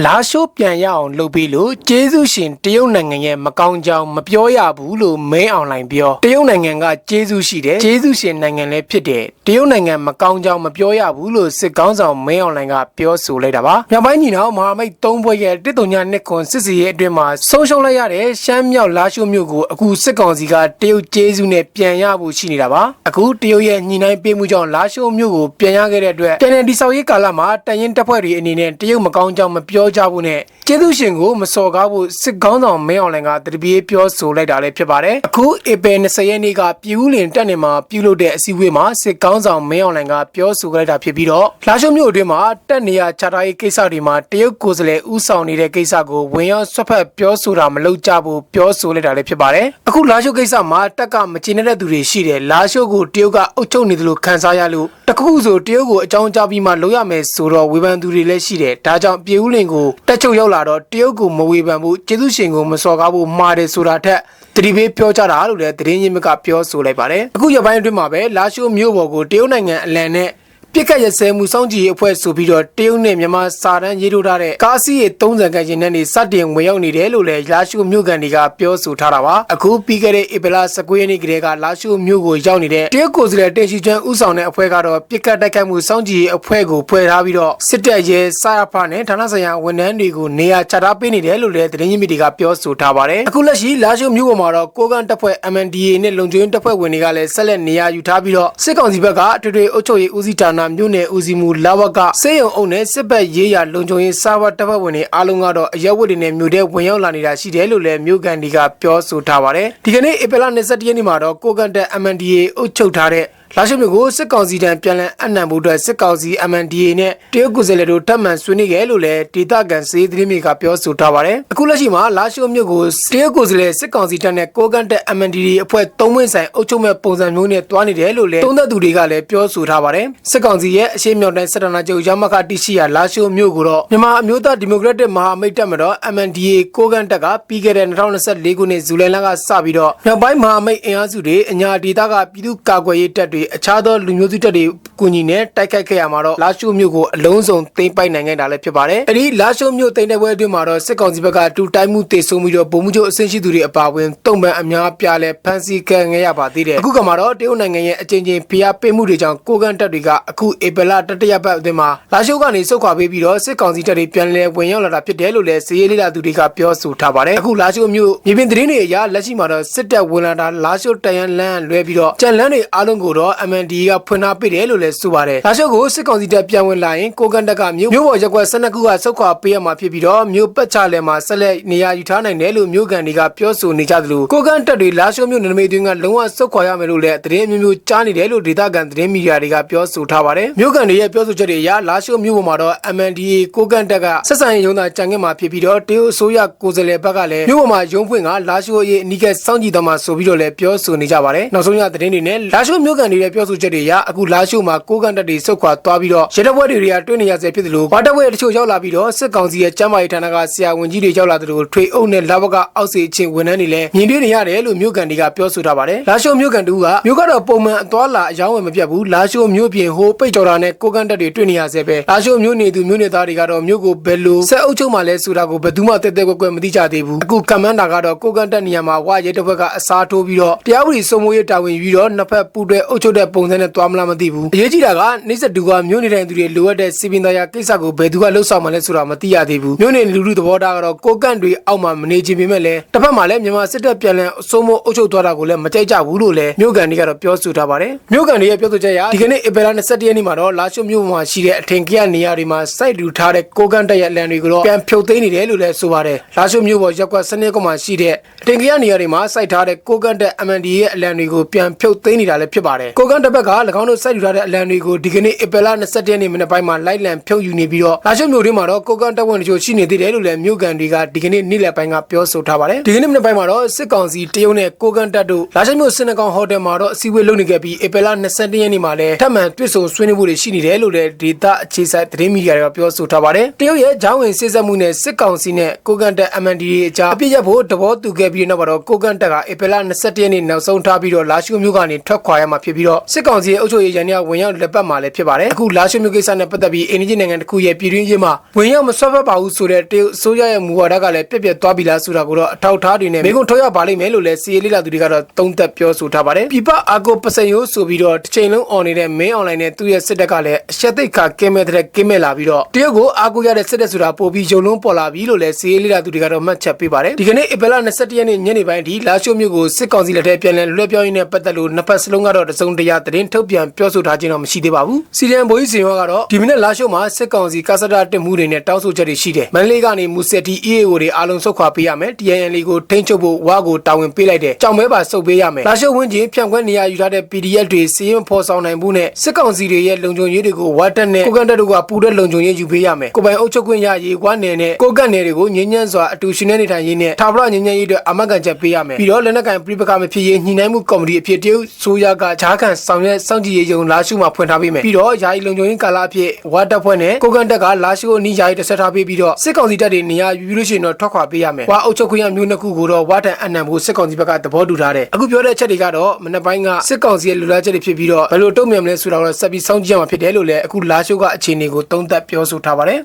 လာရှိုးပြန်ရအောင်လုပ်ပြီးလို့ကျေးဇူးရှင်တရုတ်နိုင်ငံရဲ့မကောင်းကြောင်မပြောရဘူးလို့မင်းအောင်လိုင်ပြောတရုတ်နိုင်ငံကကျေးဇူးရှိတယ်ကျေးဇူးရှင်နိုင်ငံလည်းဖြစ်တယ်တရုတ်နိုင်ငံမကောင်းကြောင်မပြောရဘူးလို့စစ်ကောင်းဆောင်မင်းအောင်လိုင်ကပြောဆိုလိုက်တာပါမြောက်ပိုင်းညီနောင်မဟာမိတ်၃ဘွဲ့ရဲ့တစ်တုံညာနှစ်ခွန်စစ်စီရဲ့အတွင်းမှာဆုံးရှုံးလိုက်ရတဲ့ရှမ်းမြောက်လာရှိုးမြို့ကိုအခုစစ်ကောင်စီကတရုတ်ကျေးဇူးနဲ့ပြန်ရဖို့ရှိနေတာပါအခုတရုတ်ရဲ့ညီနိုင်ပေးမှုကြောင့်လာရှိုးမြို့ကိုပြန်ရခဲ့တဲ့အတွက်တန်တန်ဒီဆောက်ရေးကာလမှာတန်ရင်တပ်ဖွဲ့တွေအနေနဲ့တရုတ်မကောင်းကြောင်မပြောကြဘူးနဲ့ကျေးဇူးရှင်ကိုမစော်ကားဖို့စစ်ကောင်းဆောင်မင်းအောင်လှိုင်ကတတိပြေးပြောဆိုလိုက်တာလည်းဖြစ်ပါတယ်အခုဧပြီ20ရက်နေ့ကပြည်ဦးလင်တက်နေမှာပြုလုပ်တဲ့အစည်းအဝေးမှာစစ်ကောင်းဆောင်မင်းအောင်လှိုင်ကပြောဆိုလိုက်တာဖြစ်ပြီးတော့လာရှုံမြို့အတွင်းမှာတက်နေရခြားထားရေးကိစ္စတွေမှာတရုတ်ကိုယ်စားလှယ်ဦးဆောင်နေတဲ့ကိစ္စကိုဝင်ရောက်ဆွတ်ဖက်ပြောဆိုတာမလုပ်ကြဘူးပြောဆိုလိုက်တာလည်းဖြစ်ပါတယ်အခုလာရှုကိစ္စမှာတက်ကမကျေနပ်တဲ့သူတွေရှိတယ်လာရှုကိုတရုတ်ကအုပ်ချုပ်နေတယ်လို့ခံစားရလို့တခုခုဆိုတရုတ်ကိုအကြောင်းကြားပြီးမှလုပ်ရမယ်ဆိုတော့ဝေဖန်သူတွေလည်းရှိတယ်ဒါကြောင့်ပြည်ဦးလင်ကိုတက်ချုပ်ရောက်လာတော့တရုတ်ကိုမဝေဖန်ဘူးကျေးဇူးရှင်ကိုမစော်ကားဖို့မှားတယ်ဆိုတာထက်တတိပေးပြောကြတာလို့လည်းသတင်းရင်းမြစ်ကပြောဆိုလိုက်ပါတယ်အခုရပိုင်းအတွင်းမှာပဲလာရှိုမြို့ပေါ်ကိုတရုတ်နိုင်ငံအလံနဲ့ ပြစ်ခတ်ရစဲမှုစောင့်ကြည့်ရေးအဖွဲ့ဆိုပြီးတော့တရုတ်နဲ့မြန်မာစာတမ်းရေးထိုးထားတဲ့ကားစီးရေ30ခန့်ချင်းနဲ့စတင်ဝင်ရောက်နေတယ်လို့လည်းလာရှိုမြို့ကန်တွေကပြောဆိုထားတာပါအခုပြီးခဲ့တဲ့ဧပြီလ19ရက်နေ့ကတည်းကလာရှိုမြို့ကိုရောက်နေတဲ့တရုတ်ကိုယ်စားလှယ်တင်ရှိကျွန်းဦးဆောင်တဲ့အဖွဲ့ကတော့ပြစ်ခတ်တိုက်ခိုက်မှုစောင့်ကြည့်ရေးအဖွဲ့ကိုဖွဲ့ထားပြီးတော့စစ်တပ်ရဲစာရဖနဲ့ဌာနဆိုင်ရာဝန်ထမ်းတွေကိုနေရာချထားပေးနေတယ်လို့လည်းသတင်းရင်းမြစ်တွေကပြောဆိုထားပါတယ်အခုလက်ရှိလာရှိုမြို့ပေါ်မှာတော့ကိုကန်တပ်ဖွဲ့ MNDA နဲ့လုံခြုံရေးတပ်ဖွဲ့ဝင်တွေကလည်းဆက်လက်နေရာယူထားပြီးတော့စစ်ကောင်စီဘက်ကအထွေထွေအုပ်ချုပ်ရေးဦးစီးဌာနမြို့နယ်ဦးစီးမှုလာဝကစေယုံအုပ်နဲ့စစ်ဘက်ရေးရာလုံခြုံရေးစာဝတ်တပ်ဖွဲ့ဝင်တွေအားလုံးကတော့အရက်ဝတ်တွေနဲ့မြို့ထဲဝင်ရောက်လာနေတာရှိတယ်လို့လည်းမြို့ကန်ဒီကပြောဆိုထားပါတယ်ဒီကနေ့ဧပြီလ21ရက်နေ့မှာတော့ကိုကန်တက် MNDA အုပ်ချုပ်ထားတဲ့ လာရှိမြို့ကိုစစ်ကောင်စီတန်းပြန်လည်အနံမှုအတွက်စစ်ကောင်စီ MNDA နဲ့တရုတ်ကိုယ်စားလှယ်တို့ထပ်မံဆွေးနွေးခဲ့လို့လည်းဒေတာကန်စေးသတင်းမြေကပြောဆိုထားပါတယ်အခုလက်ရှိမှာလာရှိမြို့ကိုတရုတ်ကိုယ်စားလှယ်စစ်ကောင်စီတပ်နဲ့ကိုကန်တက် MNDA အဖွဲ့သုံးဝင်းဆိုင်အုပ်ချုပ်မဲ့ပုံစံမျိုးနဲ့တွားနေတယ်လို့လည်းသုံးသက်သူတွေကလည်းပြောဆိုထားပါတယ်စစ်ကောင်စီရဲ့အရှိမြောက်တိုင်းစစ်တပ်နာချုပ်ရမခတိရှိရာလာရှိမြို့ကိုတော့မြန်မာအမျိုးသားဒီမိုကရက်တစ်မဟာမိတ်တပ်မတော် MNDA ကိုကန်တက်ကပြီးခဲ့တဲ့2024ခုနှစ်ဇူလိုင်လကစပြီးတော့မြောက်ပိုင်းမဟာမိတ်အင်အားစုတွေအညာဒေသကပြည်သူ့ကာကွယ်ရေးတပ်တွေအခြားသောလူမျိုးစုတပ်တွေကူညီနဲ့တိုက်ခိုက်ခဲ့ရမှာတော့လာရှိုးမြို့ကိုအလုံးစုံသိမ်းပိုက်နိုင်ခဲ့တာလည်းဖြစ်ပါတယ်။အဲဒီလာရှိုးမြို့သိမ်းတဲ့ဘက်အတွင်းမှာတော့စစ်ကောင်စီဘက်ကတူတိုင်းမှုတေဆုံးပြီးတော့ဗိုလ်မှူးချုပ်အဆင့်ရှိသူတွေအပါအဝင်တုံ့ပန်အများပြားလဲဖမ်းဆီးခံခဲ့ရပါသေးတယ်။အခုကမှတော့တရုတ်နိုင်ငံရဲ့အကြိမ်ကြိမ်ဖိအားပေးမှုတွေကြောင့်ကိုကန်တပ်တွေကအခုဧပြီလတတိယပတ်အတွင်းမှာလာရှိုးကနေစုခွာပေးပြီးတော့စစ်ကောင်စီတပ်တွေပြန်လည်ဝင်ရောက်လာတာဖြစ်တယ်လို့လည်းစီးရေးလေးလာသူတွေကပြောဆိုထားပါတယ်။အခုလာရှိုးမြို့မြေပြင်သတင်းတွေအရလက်ရှိမှာတော့စစ်တပ်ဝင်လာတာလာရှိုးတရန်လန်းလွဲပြီးတော့ကြံလန်းတွေအားလုံးကိုတော့ MND ကဖွင့်ထားပေးတယ်လို့လည်းဆိုပါတယ်။လာရှိုးကိုစစ်ကောင်စီတပ်ပြန်ဝင်လာရင်ကိုကန်တက်ကမြို့မြို့ပေါ်ရက်ကွက်12ခုကစုခွာပေးရမှာဖြစ်ပြီးတော့မြို့ပတ်ချလဲမှာဆက်လက်နေရာယူထားနိုင်တယ်လို့မြို့ကန်တွေကပြောဆိုနေကြသလိုကိုကန်တက်တွေလာရှိုးမြို့နယ်မိတ်တွင်ကလုံးဝစုခွာရမယ်လို့လည်းသတင်းမျိုးမျိုးကြားနေတယ်လို့ဒေသခံသတင်းမီဒီယာတွေကပြောဆိုထားပါတယ်။မြို့ကန်တွေရဲ့ပြောဆိုချက်တွေအရလာရှိုးမြို့ပေါ်မှာတော့ MNDA ကိုကန်တက်ကဆက်ဆံရေးရုံးသားကြံခဲ့မှာဖြစ်ပြီးတော့တရုတ်အစိုးရကိုယ်စားလှယ်ဘက်ကလည်းမြို့ပေါ်မှာရုံးဖွင့်ကလာရှိုးအရေးအနီးကပ်စောင့်ကြည့်တော့မှာဆိုပြီးတော့လည်းပြောဆိုနေကြပါတယ်။နောက်ဆုံးရသတင်းတွေနဲ့လာရှိုးမြို့ကန်တွေရဲ့ပြောဆိုချက်တွေအရအခုလာရှိုးမှာကိုကန်တက်တွေစုခွာသွားပြီးတော့ရဲတပ်ဖွဲ့တွေတွေကတွင်းနေရဆဲဖြစ်တယ်လို့ဘာတပ်ဖွဲ့တချို့ရောက်လာပြီးတော့စစ်ကောင်စီရဲ့ကျမ်းမာရေးဌာနကဆရာဝန်ကြီးတွေရောက်လာတယ်လို့ထွေအုပ်နဲ့လာဘကအောက်စီအချင်းဝန်ထမ်းတွေလည်းမြင်တွေ့နေရတယ်လို့မြို့ကန်တွေကပြောဆိုထားပါတယ်။လာရှိုးမြို့ကန်တူကမြို့ကတော့ပုံမှန်အသွားလာအယောင်းဝယ်မပြတ်ဘူး။လာရှိုးမြို့ပြင်ဟိုပိတ်ကြော်တာနဲ့ကိုကန်တက်တွေတွင်းနေရဆဲပဲ။လာရှိုးမြို့နေသူမြို့နေသားတွေကတော့မြို့ကိုဘယ်လိုဆက်အုပ်ချုပ်မှလဲဆိုတာကိုဘယ်သူမှတက်တက်ကွက်ကွက်မသိကြသေးဘူး။အခုကမန်းတာကတော့ကိုကန်တက်နေရာမှာဝါရဲတစ်ဖက်ကအစားထိုးပြီးတော့တရားဥပဒေစိုးမိုးရေးတာဝန်ယူပြီးတော့နှစ်ဖက်ပူးတွဲအုပ်ချုပ်တဲ့ပုံစံနဲ့တွားမလားမသိဘူး။အရေးကြီးတာကနှိစက်တူကမြို့နေတဲ့သူတွေလိုအပ်တဲ့စီပင်သားရကိစ္စကိုဘယ်သူကလှုပ်ဆောင်မှလဲဆိုတာမသိရသေးဘူးမြို့နယ်လူလူသဘောထားကတော့ကိုကန့်တွေအောက်မှာမနေချင်ပေမဲ့လည်းတစ်ဖက်မှာလည်းမြန်မာစစ်တပ်ပြန်လည်အစိုးမိုးအုပ်ချုပ်သွားတာကိုလည်းမကြိုက်ကြဘူးလို့လည်းမြို့ကန်တွေကတော့ပြောဆိုထားပါတယ်မြို့ကန်တွေရဲ့ပြောဆိုချက်အရဒီကနေ့ဧပြီလ21ရက်နေ့မှာတော့လာရှိုမြို့မှာရှိတဲ့အထင်ကြီးနေရာတွေမှာစိုက်တူထားတဲ့ကိုကန့်တပ်ရဲ့အလံတွေကိုတော့ပြန်ဖြုတ်သိမ်းနေတယ်လို့လည်းဆိုပါတယ်လာရှိုမြို့ပေါ်ရက်ကွက်စနစ်ကမှရှိတဲ့အထင်ကြီးနေရာတွေမှာစိုက်ထားတဲ့ကိုကန့်တပ် MND ရဲ့အလံတွေကိုပြန်ဖြုတ်သိမ်းနေတာလည်းဖြစ်ပါတယ်ကိုကန့်တပ်ဘက်က၎င်းတို့စိုက်တူထားတဲ့အလံတွေကိုဒီကနေ့ဧပြီလ21ရက်နေ့မနေ့ပိုင်းမှာလိုက်လံဖြုတ်ယူနေပြီးတော့လာရှိုမြို့တွင်းမှာတော့ကိုကန့်တပ်ဝင်တချို့ရှိနေသေးတယ်လို့လည်းမြို့ကန်တွေကဒီကနေ့နေ့လယ်ပိုင်းကပြောဆိုထားပါတယ်ဒီကနေ့မနေ့ပိုင်းမှာတော့စစ်ကောင်စီတရုတ်နဲ့ကိုကန့်တပ်တို့လာရှိုမြို့စင်နကောင်ဟိုတယ်မှာတော့အစည်းအဝေးလုပ်နေခဲ့ပြီးဧပြီလ22ရက်နေ့မှာလည်းထပ်မံတွေ့ဆုံဆွေးနွေးမှုတွေရှိနေတယ်လို့လည်းဒေတာအခြေစိုက်သတင်းမီဒီယာတွေကပြောဆိုထားပါတယ်တရုတ်ရဲ့ဂျောင်းဝင်စစ်ဆက်မှုနဲ့စစ်ကောင်စီနဲ့ကိုကန့်တပ် MNDA အကြားအပြစ်ရဖို့တဘောတူခဲ့ပြီးနောက်မှာတော့ကိုကန့်တပ်ကဧပြီလ22ရက်နေ့နောက်ဆုံးထားပြီးတော့လာရှိုမြို့ကနေထွက်ခွာရမှာဖြစ်ပြီးပြီးတော့စစ်ကောင်စီရဲ့အုပ်ချုပ်ရေးရန်တွေကဝင်ရောက်လက်ပတ်မှာလည်းဖြစ်ပါတယ်အခုလာရှိုမျိုးကိစ္စနဲ့ပတ်သက်ပြီးအင်ဂျင်နိုင်ငံတစ်ခုရဲ့ပြည်တွင်းရေးမှာဝင်ရောက်မဆွဲဖက်ပါဘူးဆိုတဲ့တရုတ်အစိုးရရဲ့မူဝါဒကလည်းပြက်ပြက်သွားပြီလားဆိုတာကိုတော့အထောက်အထားတွေနဲ့မိကုံထုတ်ရပါလိမ့်မယ်လို့လည်းစီရေးလေးလာသူတွေကတော့သုံးသပ်ပြောဆိုထားပါတယ်ပြပအာကိုပစံယိုးဆိုပြီးတော့တစ်ချိန်လုံးអော်နေတဲ့မင်းအွန်လိုင်းနဲ့သူ့ရဲ့စစ်တပ်ကလည်းအရှက်သိက္ခာကင်းမဲ့တဲ့ကင်းမဲ့လာပြီးတော့တရုတ်ကိုအာကိုရတဲ့စစ်တပ်ဆိုတာပို့ပြီးယုံလုံးပေါ်လာပြီလို့လည်းစီရေးလေးလာသူတွေကတော့မှတ်ချက်ပေးပါတယ်ဒီကနေ့ဧပြီလ21ရက်နေ့ညနေပိုင်းဒီလာရှိုမျိုးကိုစစ်ကောင်စီလက်ထက်ပြန်လည်လွှဲပြောင်းရင်းနဲ့ပတ်သက်လို့နှစ်ဖက်စလုံးကတော့တစုံတရာသတင်းထုတ်ပြန်ပြောဆိုထားခြင်းတော့မရှိသေးပါဘူးစီရန်ဘိုးကြီးစင်ရောကတော့ဒီမနေ့လာရှိုမှာစစ်ကောင်စီကာစတာတင်မှုတွေနဲ့တောင်းဆိုချက်တွေရှိတယ်မန္တလေးကနေမူဆက်တီ EAO တွေအားလုံးဆုတ်ခွာပေးရမယ် TNL ကိုထိန်းချုပ်ဖို့ဝါကိုတာဝန်ပေးလိုက်တယ်ကြောင်မဲပါဆုတ်ပေးရမယ်လာရှိုဝင်းချင်းဖြန့်ခွဲနေရယူထားတဲ့ PDF တွေစီရင်ဖော်ဆောင်နိုင်မှုနဲ့စစ်ကောင်စီတွေရဲ့လုံခြုံရေးတွေကိုဝါတက်နဲ့ကိုကန်တက်တို့ကပူတဲ့လုံခြုံရေးယူပေးရမယ်ကိုပိုင်အုပ်ချုပ်ခွင့်ရရေးကွာနယ်နဲ့ကိုကတ်နယ်တွေကိုငြင်းညမ်းစွာအတူရှင်နေထိုင်ရေးနဲ့ထာဝရငြင်းညမ်းရေးတွေအမတ်ကန်ချက်ပေးရမယ်ပြီးတော့လက်နက်ကင်ပြပကမဖြစ်ရေးညှိနှိုင်းမှုကော်မတီအဖြစ်တရုတ်ဆိုရကဂျားကန်ဆောင်ရွက်စောင့်ကြည့်ရေးယုံလာရှိုမှာဖွင့်ထားပေးမယ်ပြီးတော့ယာယီလုံခြုံရေးကာလအဖြစ်ဝါတက်ဖွဲ့နဲ့ကိုကန်တက်ကလာရှိုအနီးယာယီတစ်ဆက်ထားပေးပြီးတော့စစ်ကောင်စီတပ်တွေနေရာယူပြီးလို့ရှိရင်တော့ထွက်ခွာပေးရမယ်ဝါအုပ်ချုပ်ခွင့်ရမျိုးနှစ်ခုကိုတော့ဝါတန်အနံဖို့စစ်ကောင်စီဘက်ကသဘောတူထားတယ်အခုပြောတဲ့အချက်တွေကတော့မနေ့ပိုင်းကစစ်ကောင်စီရဲ့လူလာချက်တွေဖြစ်ပြီးတော့ဘယ်လိုတုံ့ပြန်မလဲဆိုတာတော့ဆက်ပြီးစောင့်ကြည့်ရမှာဖြစ်တယ်လို့လည်းအခုလာရှိုကအခြေအနေကိုသုံးသပ်ပြောဆိုထားပါတယ်